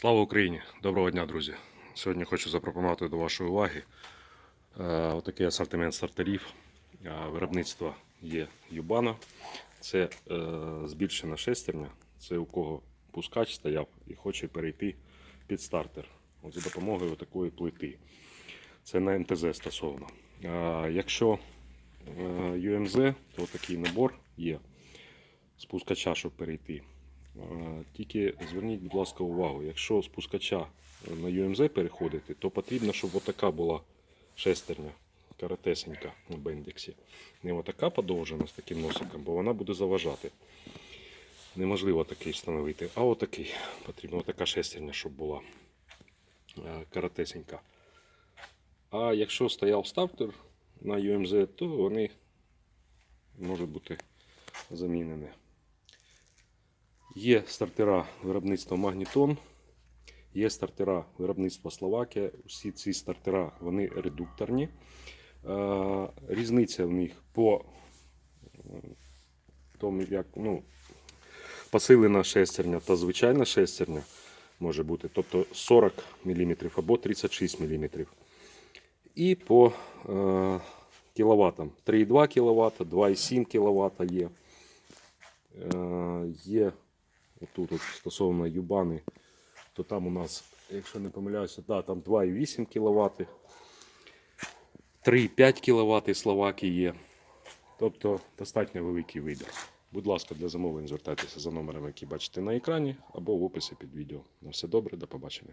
Слава Україні! Доброго дня, друзі! Сьогодні хочу запропонувати до вашої уваги е, отакий асортимент стартерів. Е, Виробництво є Юбана. Це е, збільшена шестерня. Це у кого пускач стояв і хоче перейти під стартер. За допомогою такої плити. Це на МТЗ стосовно. Якщо UMZ, то такий набор є спускача, щоб перейти. Е, Тільки зверніть, будь ласка, увагу, якщо спускача на UMZ переходити, то потрібно, щоб отака була шестерня коротесенька на бендексі. Не отака подовжена з таким носиком, бо вона буде заважати. Неможливо такий встановити, а отакий. Потрібна така шестерня, щоб була е, коротесенька. А якщо стояв стартер на UMZ, то вони можуть бути замінені. Є стартера виробництва Магнітон, є стартера виробництва Словакія. Усі ці стартера вони редукторні. Е, Різниця в них по е, тому, як ну, посилена шестерня та звичайна шестерня може бути, тобто 40 мм або 36 мм. І по е, кіловатам 3,2 кВт, 2,7 кВт є. Е, є отут от стосовно Юбани, то там у нас, якщо не помиляюся, да, там 2,8 кВт, 3,5 кВт Словаки є. Тобто достатньо великий вибір. Будь ласка, для замовлень звертайтеся за номерами, які бачите на екрані, або в описі під відео. На все добре, до побачення.